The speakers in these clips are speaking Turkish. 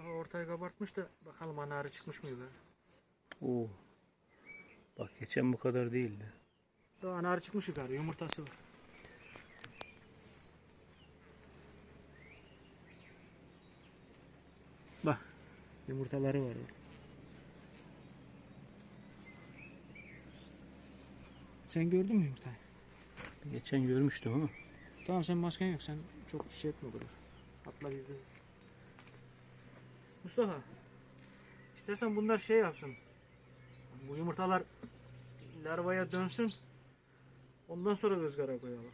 yumurtayı kabartmış da bakalım ana arı çıkmış mı yukarı. Oo. Bak geçen bu kadar değildi. Sonra ana arı çıkmış yukarı yumurtası var. Bak yumurtaları var. Sen gördün mü yumurtayı? Geçen görmüştüm ama. Tamam sen masken yok sen çok şey etme o kadar. Atla yüzünü. Mustafa. istersen bunlar şey yapsın. Bu yumurtalar larvaya dönsün. Ondan sonra ızgara koyalım.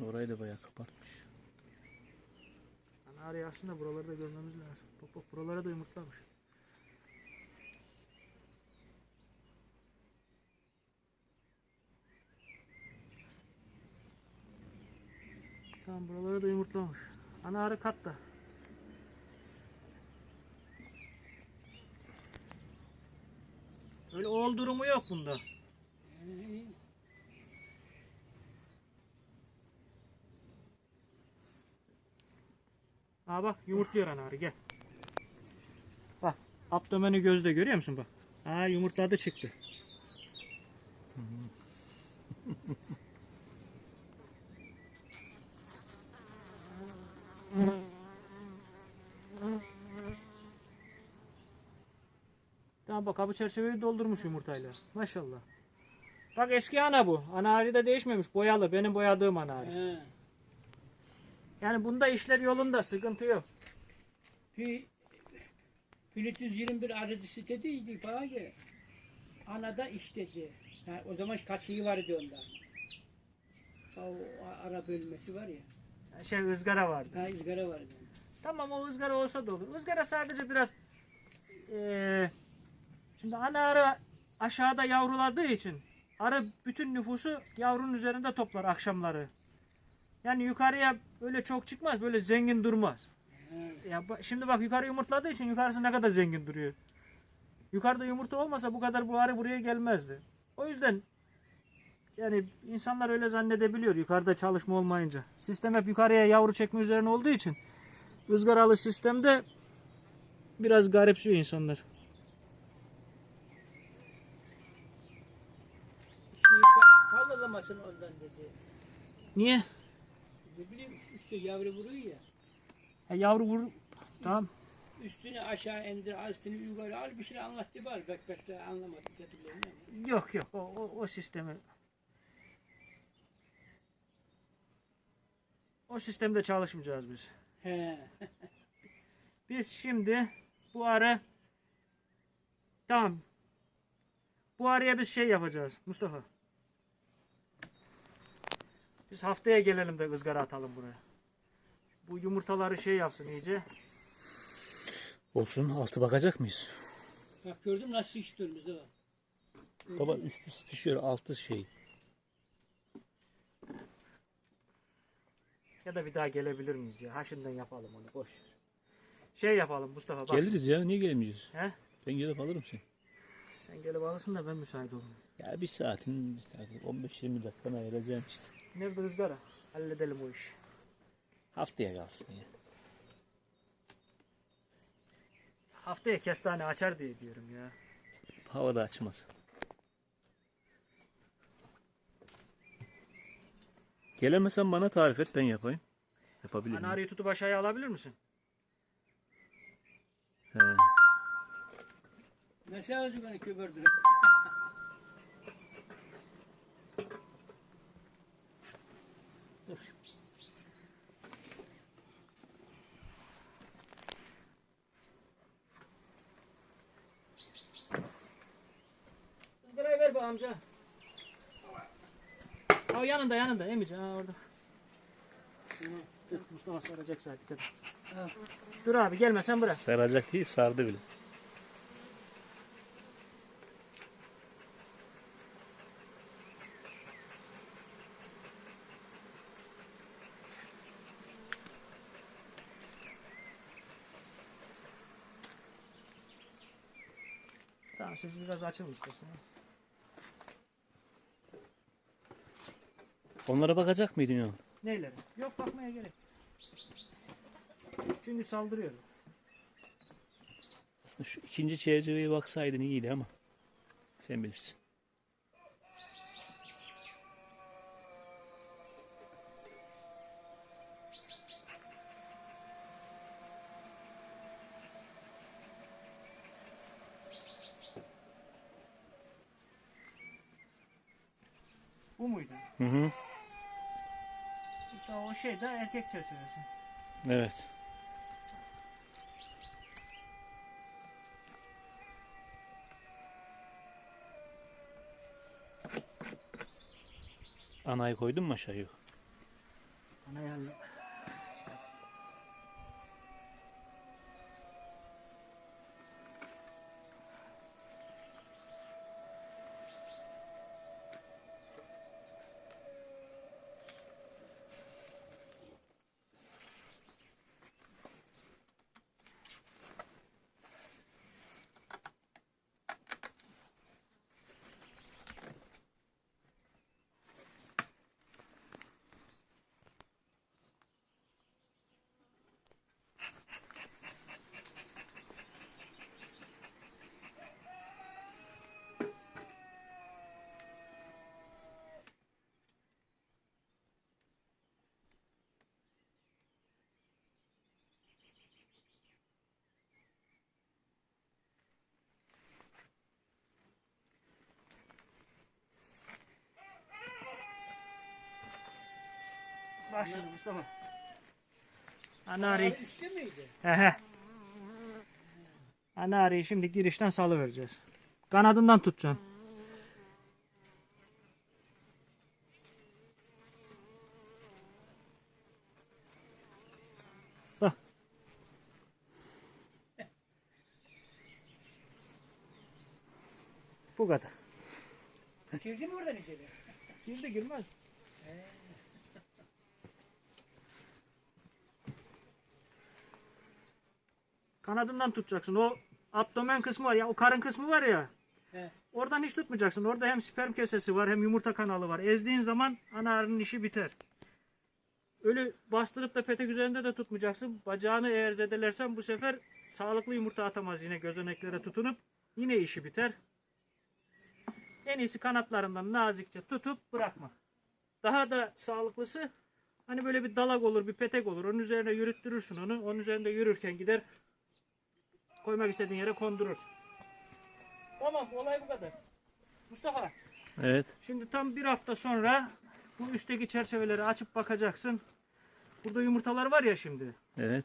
Orayı da bayağı kapatmış. Yani araya aslında buraları da görmemiz lazım. Bak bak buralara da yumurtlamış. Tamam buralara da yumurtlamış. Ana arı katta. Öyle oğul durumu yok bunda. Ha bak yumurtluyor ana arı gel. Bak abdomeni gözde görüyor musun bak. Ha yumurtladı çıktı. Tamam bak kapı çerçeveyi doldurmuş yumurtayla. Maşallah. Bak eski ana bu. Ana arı da değişmemiş. Boyalı. Benim boyadığım ana arı. He. Yani bunda işler yolunda. Sıkıntı yok. Bir 1321 aracı sitedeydi bana ki. Anada iş dedi. Ha, o zaman kaçıyı vardı onda. O ara bölmesi var ya. Şey ızgara vardı. Ha izgara vardı. Tamam o ızgara olsa da olur. Izgara sadece biraz eee, şimdi ana arı aşağıda yavruladığı için arı bütün nüfusu yavrunun üzerinde toplar akşamları. Yani yukarıya böyle çok çıkmaz. Böyle zengin durmaz. Ya şimdi bak yukarı yumurtladığı için yukarısı ne kadar zengin duruyor. Yukarıda yumurta olmasa bu kadar bu arı buraya gelmezdi. O yüzden yani insanlar öyle zannedebiliyor yukarıda çalışma olmayınca. Sistem hep yukarıya yavru çekme üzerine olduğu için ızgaralı sistemde biraz garipsiyor insanlar. Fazlalamasın ondan dedi. Niye? Ne bileyim üstte yavru vuruyor ya. Ha, yavru vur. Tamam. Üstünü aşağı indir, üstünü yukarı al bir şey anlattı var. Bek bek de ama. Yok yok o, o, o sistemi o sistemde çalışmayacağız biz. He. Biz şimdi bu arı tamam. Bu arıya biz şey yapacağız Mustafa. Biz haftaya gelelim de ızgara atalım buraya. Bu yumurtaları şey yapsın iyice. Olsun altı bakacak mıyız? Bak gördün mü nasıl iş önümüzde var. Baba üstü sıkışıyor altı şey. Ya da bir daha gelebilir miyiz ya? Ha şimdiden yapalım onu boş. ver. Şey yapalım Mustafa bak. Geliriz ya niye gelemeyeceğiz? He? Ben gelip alırım seni. Sen gelip alırsın da ben müsait olurum. Ya bir saatin 15-20 dakikanı ayıracaksın işte. Nerede ızgara? Halledelim o işi. Haftaya kalsın ya. Haftaya kestane açar diye diyorum ya. Havada açmaz. Gelemesen bana tarif et ben yapayım. Yapabilir Ana miyim? arıyı tutup aşağıya alabilir misin? He. Nasıl alacak onu köpürdüre? Dur. Izgarayı ver be amca. Ha yanında yanında Emici ha orada. Mustafa saracak saat dikkat et. Dur abi gelme sen bırak. Saracak değil sardı bile. Tamam siz biraz açın istersen. Onlara bakacak mıydın ya? Neyleri? Yok bakmaya gerek. Çünkü saldırıyor. Aslında şu ikinci çerçeveye baksaydın iyiydi ama. Sen bilirsin. Hı hı. O şey de erkek çerçevesi. Evet. Anayı koydun mu aşağı yok? Ana Bak şimdi Mustafa. Ana arıyı. Üstte miydi? Hehe. Ana arıyı şimdi girişten salı vereceğiz. Kanadından tutacaksın. Bu kadar. Girdi mi oradan içeri? Girdi girmez. Kanadından tutacaksın. O abdomen kısmı var ya, o karın kısmı var ya. He. Oradan hiç tutmayacaksın. Orada hem sperm kesesi var hem yumurta kanalı var. Ezdiğin zaman ana arının işi biter. Ölü bastırıp da petek üzerinde de tutmayacaksın. Bacağını eğer zedelersen bu sefer sağlıklı yumurta atamaz yine gözeneklere tutunup. Yine işi biter. En iyisi kanatlarından nazikçe tutup bırakma. Daha da sağlıklısı hani böyle bir dalak olur, bir petek olur. Onun üzerine yürüttürürsün onu. Onun üzerinde yürürken gider koymak istediğin yere kondurur. Tamam olay bu kadar. Mustafa Evet. şimdi tam bir hafta sonra bu üstteki çerçeveleri açıp bakacaksın. Burada yumurtalar var ya şimdi. Evet.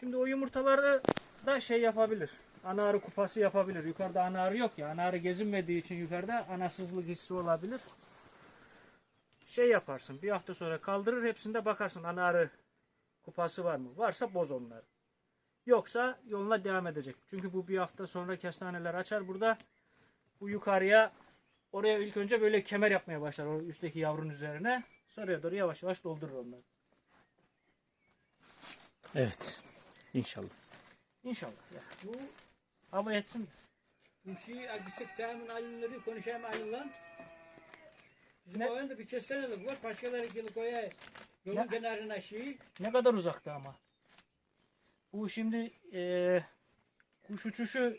Şimdi o yumurtaları da şey yapabilir. Ana arı kupası yapabilir. Yukarıda ana arı yok ya. Ana arı gezinmediği için yukarıda anasızlık hissi olabilir. Şey yaparsın. Bir hafta sonra kaldırır hepsinde bakarsın ana arı kupası var mı? Varsa boz onları. Yoksa yoluna devam edecek. Çünkü bu bir hafta sonra kestaneler açar burada. Bu yukarıya oraya ilk önce böyle kemer yapmaya başlar. O üstteki yavrunun üzerine. Sonraya doğru yavaş yavaş doldurur onları. Evet. İnşallah. İnşallah. Ya. Bu Hava etsin. Müşi agresif temin ayrımları konuşayım ayrılan. Bizim Ne? o yanda bir kestanelik var. Başkaları gelip koyar. Yolun Ne? kenarına şey. Ne kadar uzakta ama. Bu şimdi eee kuş uçuşu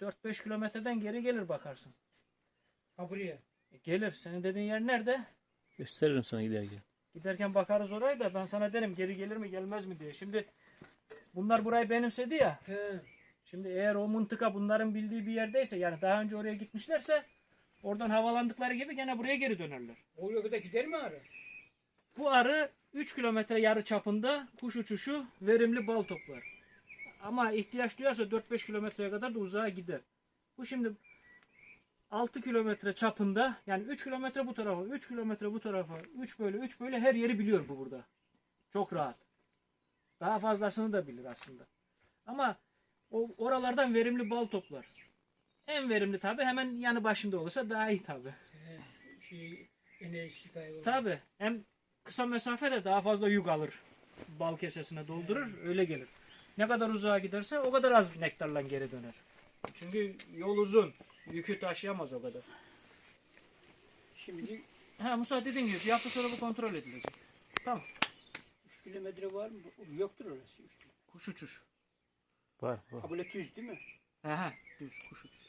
4-5 kilometreden geri gelir bakarsın. Ha buraya. E, gelir. Senin dediğin yer nerede? Gösteririm sana giderken. Giderken bakarız oraya da ben sana derim geri gelir mi gelmez mi diye. Şimdi bunlar burayı benimsedi ya. He. Şimdi eğer o mıntıka bunların bildiği bir yerdeyse yani daha önce oraya gitmişlerse oradan havalandıkları gibi gene buraya geri dönerler. O yolda gider mi arı? Bu arı 3 kilometre yarı çapında kuş uçuşu verimli bal toplar. Ama ihtiyaç duyarsa 4-5 kilometreye kadar da uzağa gider. Bu şimdi 6 kilometre çapında yani 3 kilometre bu tarafa 3 kilometre bu tarafa 3 böyle 3 böyle her yeri biliyor bu burada. Çok rahat. Daha fazlasını da bilir aslında. Ama o oralardan verimli bal toplar. En verimli tabi hemen yanı başında olursa daha iyi tabi. He. Şey enerjisi kaybolur. Tabi hem kısa mesafede daha fazla yük alır. Bal kesesine doldurur öyle gelir. Ne kadar uzağa giderse o kadar az nektarla geri döner. Çünkü yol uzun. Yükü taşıyamaz o kadar. Şimdi Ha Musa dediğin gibi bir hafta sonra bu kontrol edilecek. Tamam. 3 kilometre var mı? Yoktur orası 3 kilometre. Kuş uçuş. Var var. Ha böyle düz değil mi? He he düz kuş uçuş.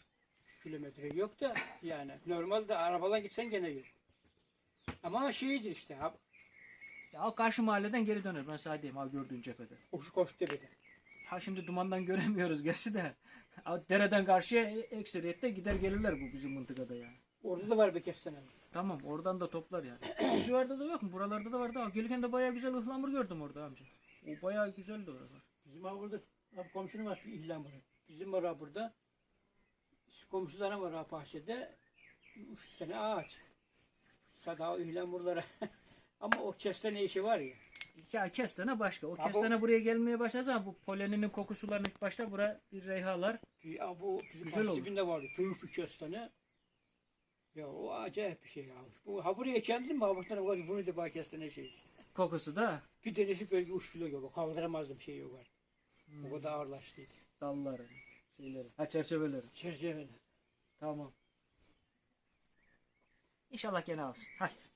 3 kilometre yok da yani normalde arabadan gitsen gene yok. Ama şeydir işte ha, Ya o karşı mahalleden geri döner ben sana diyeyim ha gördüğün cephede. koşu koş tepede. Ha şimdi dumandan göremiyoruz gerçi de. Ha, dereden karşıya e- ekseriyette gider gelirler bu bizim mıntıkada ya. Orada da var bir kestane. Tamam oradan da toplar yani. Bu civarda da yok mu? Buralarda da vardı. Ha, gelirken de bayağı güzel ıhlamur gördüm orada amca. O bayağı güzeldi oralar. Bizim ha burada ha, komşunun var bir burada. Bizim var ha burada. Komşuların var ha bahçede. 3 sene ağaç. Sada ihlan buralara. Ama o kestane işi var ya. Ya kestane başka. O bu- kestane buraya gelmeye başladığı zaman bu poleninin kokusuların ilk başta bura bir reyhalar. Ya bu bizim Güzel bahçe oldu. dibinde vardı. Büyük bir kestane. Ya o acayip bir şey ya. Bu ha buraya kendim mi? Buradan var. Bunu da bana kestane şey. Kokusu da Bir tanesi böyle 3 kilo yok. Kaldıramazdım şey yok. var. O kadar ağırlaştıydı. dalları, şeyleri, ha çerçeveleri. Çerçeveler. Tamam. İnşallah gene alsın. Hadi.